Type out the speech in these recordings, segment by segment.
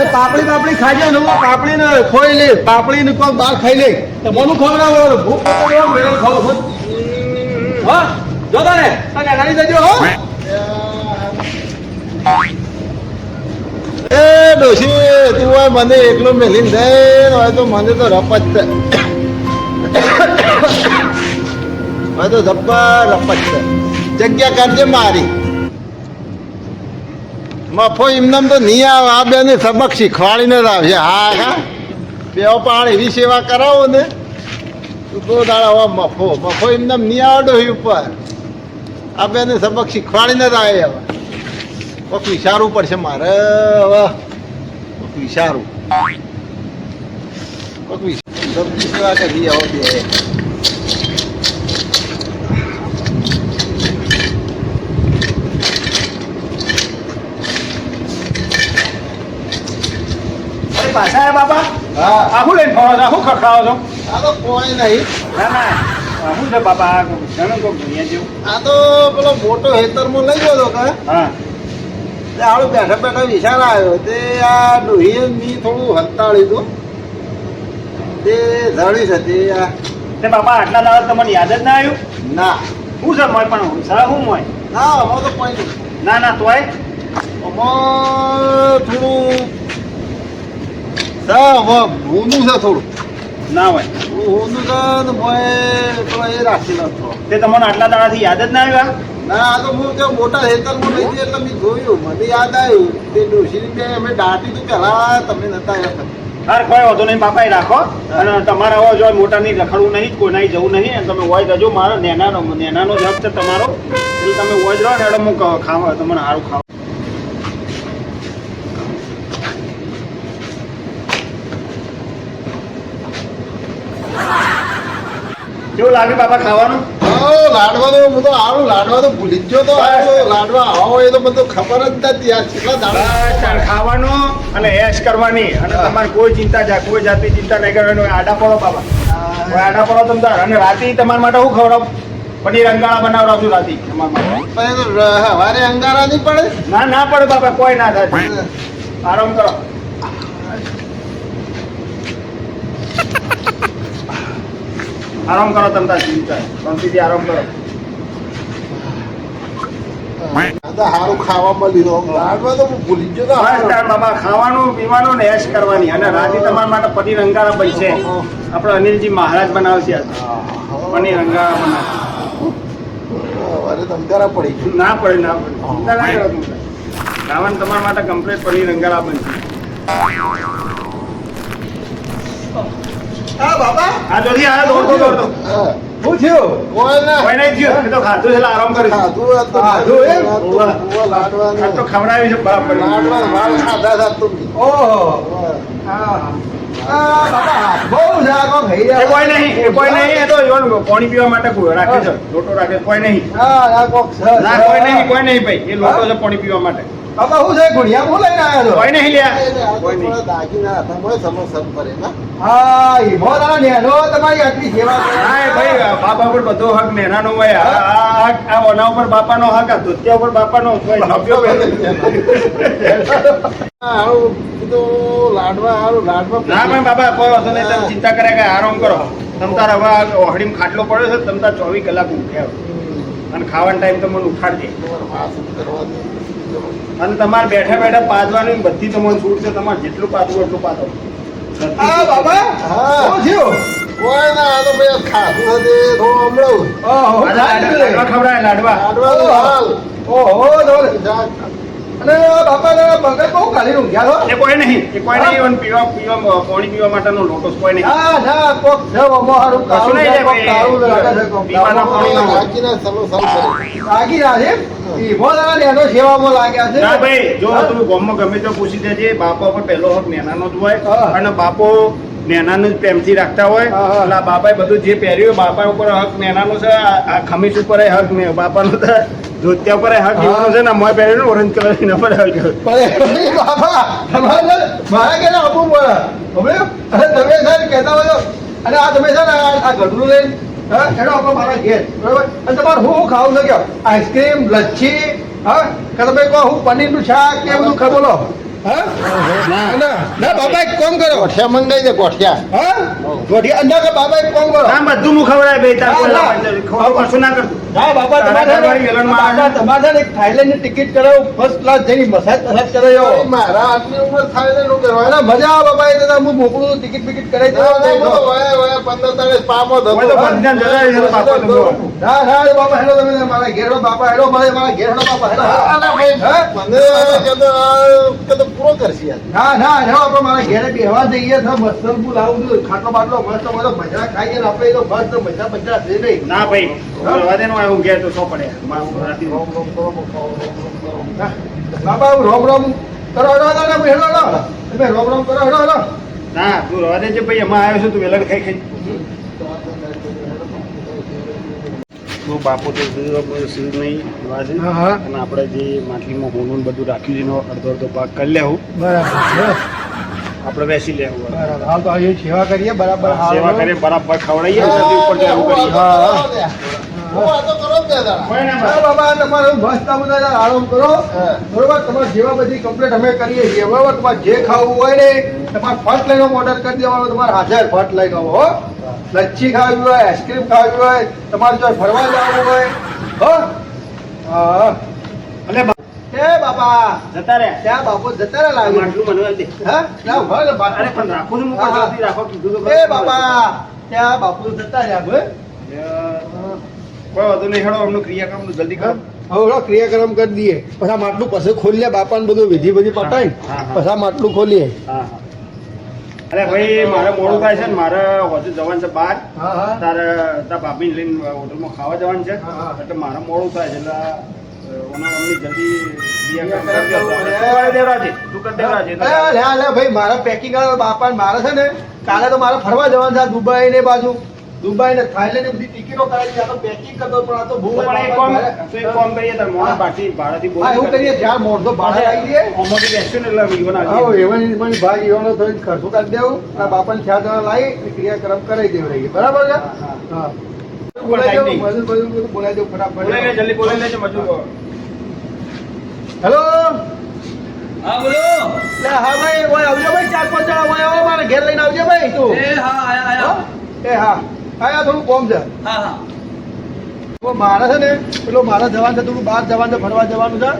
એ પાપડી પાપડી ખાજે ને પાપડી ને ખોઈ લે પાપડી ને કોઈ બાર ખાઈ લે. તો મનું ખવડાવો ભૂખ મેળો ખાવ તારે તને ગાડી દેજો હો. એ ડોશી, તું હોય મને એકલો મેલીને દે હોય તો મને તો રપત હોય તો ધપ્પા રપત છે. જગ્યા કરજે મારી. મફો એમનામ તો નહીં આવે, આ બેને સબક શીખવાડીને જ આવશે હા હા. બે પાણ એવી સેવા કરાવો ને. તું તો દાડા મફો. મફો એમનામ નહીં આવે ડોહી ઉપર. આ બેને સબક શીખવાડીને જ આવે હવે. કોક વિચારવું પડશે મારે. હવે કોક વિચારવું કોક વિચાર. સેવા કરી આવો બે આયા બાપા હા. લઈને ફરો છો? આખું ખખડાવો છો? આ તો કોઈ નહીં. ના ના. છે બાપા આ ઘણું કોક ભણ્યા જેવું. આ તો પેલો મોટો હેતરમાં લઈ ગયો તો કે? હા. હાલો બેઠા બેઠા વિચાર આવ્યો. તે આ ડોહીએ મી થોડું હતું તે. ઝડી હતી આ. તે બાપા આટલા દાડા તમને યાદ જ ના આવ્યું? ના. શું છે મોય પણ સર શું મોય? ના અમારો તો કોઈ નહીં. ના ના તોય? આમાં થોડું છે હવે ઊંધું છે થોડું. ના હોય. ઊંધું છે ને મોય તો એ રાખી નાખતો તે તમને આટલા દાડાથી યાદ જ ના આવ્યા? ના આ તો હું કે મોટા હેતરમાં લઈ એટલે મેં જોયું. મને યાદ આવ્યું તે ડોશીની બે અમે દાટી તો પહેલા તમે નતા આવ્યા હાર કોઈ વાંધો નહીં બાપા રાખો. અને તમારે હવે જો મોટા નહીં રખડવું નહીં કોઈ નહીં જવું નહીં અને તમે હોય જજો મારો નેનાનો નેનાનો જબ છે તમારો. એટલે તમે હોય જ રહો ને એટલે હું ખાવા તમને સારું ખાવા. કેવું લાગે બાપા ખાવાનું? લાડવા તો હું તો આવું લાડવા તો ભૂલી ગયો તો. લાડવા આવો એ તો મને તો ખબર જ નથી આ કેટલા દાડા. તાર અને એશ કરવાની. અને તમારે કોઈ ચિંતા જા કોઈ જાતની ચિંતા નહીં કરવાની. હોય આડા પડો બાબા આડા પડો તમ અને રાતે તમારા માટે હું ખવડાવ? પનીર અંગારા બનાવડાવશું રાતે. તમારા માટે. પણ એ તો હવારે અંગારા નહીં પડે? ના ના પડે બાપા કોઈ ના થાય. આરામ કરો. આરામ કરો તમે તાર ચિંતા શાંતિથી આરામ કરો. સારું ખાવા મળ્યું તો હું ભૂલી ગયો. બાબા ખાવાનું પીવાનું ને એશ કરવાની. અને રાતે તમારા માટે પનીર અંગારા બનશે. આપણે અનિલજી મહારાજ બનાવશે. પનીર અંગારા બનાવશે. અંગારા પડી ના પડે ના પડે. રાવણ તમારા માટે કમ્પ્લીટ પનીર અંગારા બનશે. હા બાબા આ જોથી આ દોડતો દોડતો. હા. શું થયું? કોઈ ના. કોઈ નહીં થયું. તો ખાધું એટલે આરામ કરીશું. ખાધું આ તો ખાધું એમ? ઓવા. ઓવા લાડવા તો ખવડાવી છે બરાબર લાડવા વાળ ખાધા હતા તો બી. ઓહો. એ કોઈ નહીં એ કોઈ નહીં એ તો પાણી પીવા માટે કોઈ રાખે છે લોટો રાખે કોઈ નહીં. ના કોઈ નહીં કોઈ નહીં ભાઈ એ લોટો છે પાણી પીવા માટે. બાપા શું છે? ગુણિયા હું લઈને આવ્યો કોઈ નહીં લ્યા. તો કોઈ નહીં. દાગીના હતા મોય સમોસમ કરે ના. હા ઈ મોરા ને નો તમારી આટલી સેવા હા ભાઈ બાપા પર બધો હક નેનાનો હોય. આ- આ ઓના ઉપર બાપાનો હક આ ધોતિયા ઉપર બાપાનો હોય પહેરે. હા, હારું કીધું લાડવા હારું લાડવા ના પણ બાબા કોઈ વાંધો નહીં તમે ચિંતા કર્યા કે આરામ કરો. તમ તાર હવે ઓહડીમ ખાટલો પડ્યો છે તમ તાર ચોવીસ કલાક ઉઠ્યા. અને ખાવાનો ટાઈમ તો મને ઉઠાડજે. વાસણ કરવા દે. અને તમારે બેઠા બેઠા પાદવાની બધી તમને છૂટ છે તમારે જેટલું પાદવું એટલું પાદો હા બાબા. હા. થયું? કોઈ ના આ તો ભાઈ ખાધું હતી થોડું હમણાં ઓહો, લાડવા ખવડાય લાડવા. લાડવા હાલ. ઓહો જોરે. જા. અને બાપાને મગજ બહુ કાઢી ઊંઘ્યા છો એ કોઈ નહીં. એ કોઈ નહીં પીવા પીવા પાણી પીવા માટેનો લોટસ કોઈ નહીં. ના ના કોક છે ઓમો કશું કાળું નહીં છે, કોક. કાળું લાગે છે, કોક પીવાના. પાણીનો. રાખીને સમોસમ કરે. લાગી રહ્યા છે ઈમો તારા નેનો સેવામાં લાગ્યા છે. ના ભાઈ જો તું ગામમાં ગમે તો પૂછી દેજે બાપા પર પહેલો હક નેનાનો જ હોય અને બાપો નેનાનું જ પ્રેમથી રાખતા હોય. હા, હા. એટલે બાપાએ બધું જે પહેર્યું બાપા ઉપર હક નેનાનો છે આ ખમીસ ઉપર હક બાપા બાપાનો તો ધોતિયા ઉપર હા. એવાનો છે ને મોય પહેર્યું ઓરેન્જ કલર એના પર પણ એ તમારે મારા કે આપવું પડે? સમજ્યો? અને તમે છે કહેતા હોય અને આ તમે છે ને આ ઘરનું લઈને હા એનો આપણો મારા ઘેર. બરોબર? અને તમારે હું હું ખાવું છે આઈસ્ક્રીમ લચ્છી હા? કે તમે કહો હું પનીરનું શાક કે બધું હા ના. ના ના બાબા એક કામ કરો. ગોઠિયા મંગાઈ દે ગોઠિયા. હા? ગોઠિયા ના કે બાબા એક કામ કરો. ના બધું હું ખવડાય બે હા, લાભ નથી. ખવડાવ કશું ના કરતું હા બાબા તમારે તારા ઘરવાળી વેલણમાં આવે. બાબા તમારે એક થાઈલેન્ડની ટિકિટ કરાવો ફર્સ્ટ ક્લાસ જઈને મસાજ મસાજ કરાયો મારા આટલી ઉંમર થાય ને નું કરવા મજા આવે બાબા હું મોકલું ટિકિટ બિકિટ કરાવી દઉં. બાપા મારા ઘેર બાપા હેડો મારે મારા ઘેર બાપા હેડો. પૂરો કરશે ના ના હેડો આપણે મારા ઘેરે બેહવા જઈએ તો મસ્ત હું લાવું છું. ખાટલો બાટલો મસ્ત બધો મજા ખાઈએ આપણે તો મસ્ત મજા મજા થઈ રહી ના ભાઈ હું? નો આવું હું ઘેર તો સો પડે. મારું રાતે રોમ રોમ કરો, હેડો હેડો તમે રોમ રોમ કરો હેડો હેડો. ના તું રવા દેજે ભાઈ એમાં આવ્યો છું તું વેલણ ખાઈ ખાઈ. તો બાપો તો સીધ નહીં હા, હા. અને આપણે જે માટલીમાં હોનું બધું રાખ્યું છે એનો અડધો અડધો ભાગ કરી લેવું. બરાબર આપણે બેસી લેવું બરાબર. હાલ તો અહીં સેવા કરીએ બરાબર હાલ સેવા કરીએ બરાબર ખવડાવીએ ઉપર કરીએ. હું. ના. બાબા તમારે મસ્ત બધા આરામ કરો. બરોબર? તમારે જેવા બધી કમ્પ્લેટ અમે કરીએ છીએ. બરોબર? તમારે જે ખાવું હોય ને તમારે ફર્સ્ટ લાઈન ઓર્ડર કરી દેવાનો. તમારે હાજર ફર્સ્ટ લાઈન હો. લચ્છી ખાવી હોય આઈસ્ક્રીમ ખાવી હોય તમારે જો ફરવા જવું હોય હો. હા. અને એ બાબા જતા રે ત્યાં બાપુ જતા રહે લાગે. માટલું મને દે. હા? બાપુ. અરે પણ રાખું રાખો કીધું તો એ બાબા ત્યાં બાપુ જતા ભાઈ કોઈ વાંધો નહીં હેડો અમનું ક્રિયાક્રમનું જલ્દી કરો. હવે ક્રિયાક્રમ કરી દઈએ. પછી માટલું પછી ખોલીએ બાપાને બધું વિધિ બધી હા. પછી માટલું ખોલીએ. હા હા. અરે ભાઈ મારે મોડું થાય છે ને મારે વધુ જવાનું છે બહાર. હા હા. તારે તાર ભાભીને લઈને હોટલમાં ખાવા જવાનું છે. એટલે મારે મોડું થાય છે એટલે ઓના જલ્દી. લે, લે, લે, મારા પેકિંગ બાપા મારે છે ને કાલે તો મારે ફરવા જવાનું છે દુબઈ ને બાજુ. દુબઈ ને થાઈલેન્ડ ને બધી ટિકિટો કાઢી છે આ તો પેકિંગ કરતો પણ આ તો બહુ પણ એક કામ તો એક કોમ કરીએ તો મોડા પાટી ભાડાથી બોલ હા એવું કરીએ જ્યાં મોઢો ભાડા આવી દે ઓમોડી બેસ્યું ને એટલે વીડિયો આવી હા એવન મને ભાઈ એવાનો તો ખર્ચો કરી દેવું. આ બાપાને ચાર જણા લાવી ક્રિયાક્રમ કરાવી દેવું રહી બરાબર છે? હા, બોલાવી દઉં ફટાફટ. જલ્દી બોલાવી લેજો મજૂર હેલો હા બોલો. હા ભાઈ આવજો ભાઈ ચાર પાંચ જણા ઓય આવો મારા ઘેર લઈને આવજો ભાઈ તું. એ હા આયા આયા. એ હા. આયા થોડું કોમ છે. હા હા. મારે છે ને પેલો મારા જવાનું છે થોડું બહાર જવાનું છે ફરવા જવાનું છે.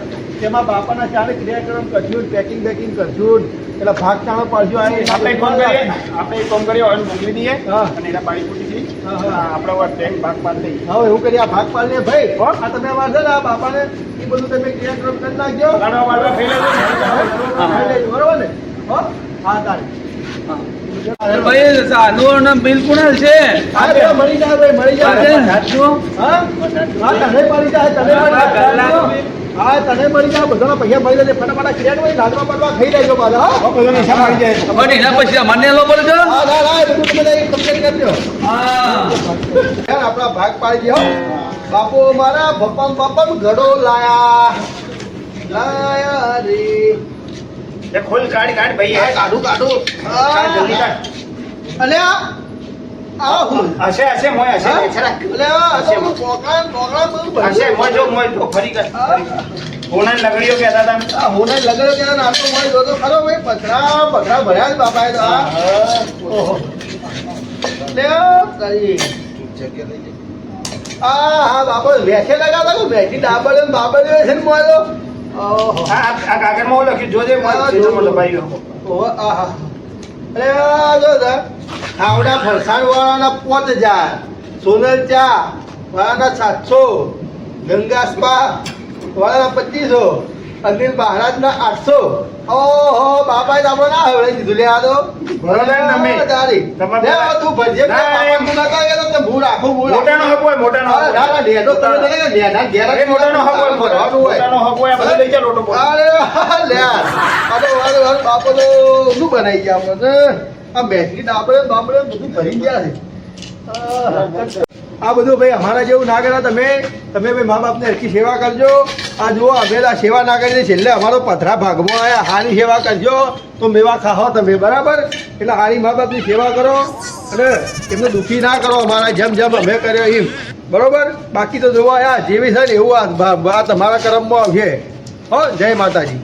તેમાં બાપાના ચારે ક્રિયાક્રમ કરજો પેકિંગ બેકિંગ કરજો એટલે ભાગ ચાણો પાડજો આપણે એક કામ કરીએ આપણે એક કામ કરીએ મોકલી દઈએ હા. અને એના પાણી પૂરી હા, હા. આપણે હવે ટેન્ક ભાગ પાડી દઈએ હવે એવું કરીએ આ ભાગ પાડીને ભાઈ આ તમે વાર છે ને આ બાપાને એ બધું તમે ક્રિયાક્રમ કરી નાખજો. બરોબર ને? હો? હા તારે. ભાઈ સાનું નામ બિલ કોણ છે. મળી જાય ભાઈ મળી જાય. હા હા તને મળી જાય તને મળી જાય હા તને મળી જાય બધાના પૈસા મળી જાય. ફટાફટ ક્રિયાક્રમ કરી લાડવા બાડવા ખાઈ લેજો પાછા હા. હવે બધાને જાય. પણ એના પછી અમને લો બોલો છો. હા ના ના બધું તમે લઈ કમ્પ્લીટ હા. આપણા ભાગ પાડી દો બાપુ મારા બપમ બપમ ઘડો લાયા. લાયા રે. એ ખોલ કાઢ કાઢ ભાઈ આ કાઢું કાઢું કાઢ. જલ્દી. કાઢ. અલે આ આ હું? હશે હશે મોય. અલે આ મોય જો મોય જો ફરી કર લગડીઓ કહેતા હતા આ હોને ના તો ખરો ભાઈ પથરા પથરા ભર્યા જ એ તો આ ઓહો. લે કરી આ હા બાપા વેઠે લગાતા વેસી ડાબડે બાબડે છે મોય આ કાગળમાં લખ્યું? જોજે. મોટો ભાઈ આહા. અરે જો ખાવડા ફરસાણ વાળાના પાંચ હજાર. સોનલ ચા વાળાના સાતસો. ગંગા સ્પા વાળાના પચીસો. અનિલ મહારાજના આઠસો ઓહો બાપા તો ના દીધું લે આ તો બરોબર ને તમે? તારી. લે તું ભરજે ના. તું નતા કહેતો કે ભૂ રાખું ભૂ રાખું. મોટાનો હક હોય મોટા નો અરે ના, ના, હોય. તમે લેના ઘેર જ અરે હક હોય. હક હોય આપણે લઈ અરે લે આ. આ તો વારે વારે બાપો તો શું બનાવી ગયા આપણે આ ડાબડે ને બાબડે બધું ભરી ગયા છે. આ બધું ભાઈ અમારા જેવું ના કર્યા તમે. તમે ભાઈ મા બાપને હરખી સેવા કરજો. આ જુઓ અમેલા સેવા ના કરીને છેલ્લે અમારો પથરા ભાગમાં આવ્યા હારી સેવા કરજો. તો મેવા ખાઓ તમે, બરાબર? એટલે હારી મા બાપની સેવા કરો અને એમને દુઃખી ના કરો અમારા. જેમ જેમ અમે કર્યો એમ. બરોબર? બાકી તો જોવા આ જેવી છે ને એવું આ તમારા કરમમાં આવશે. હો, જય માતાજી.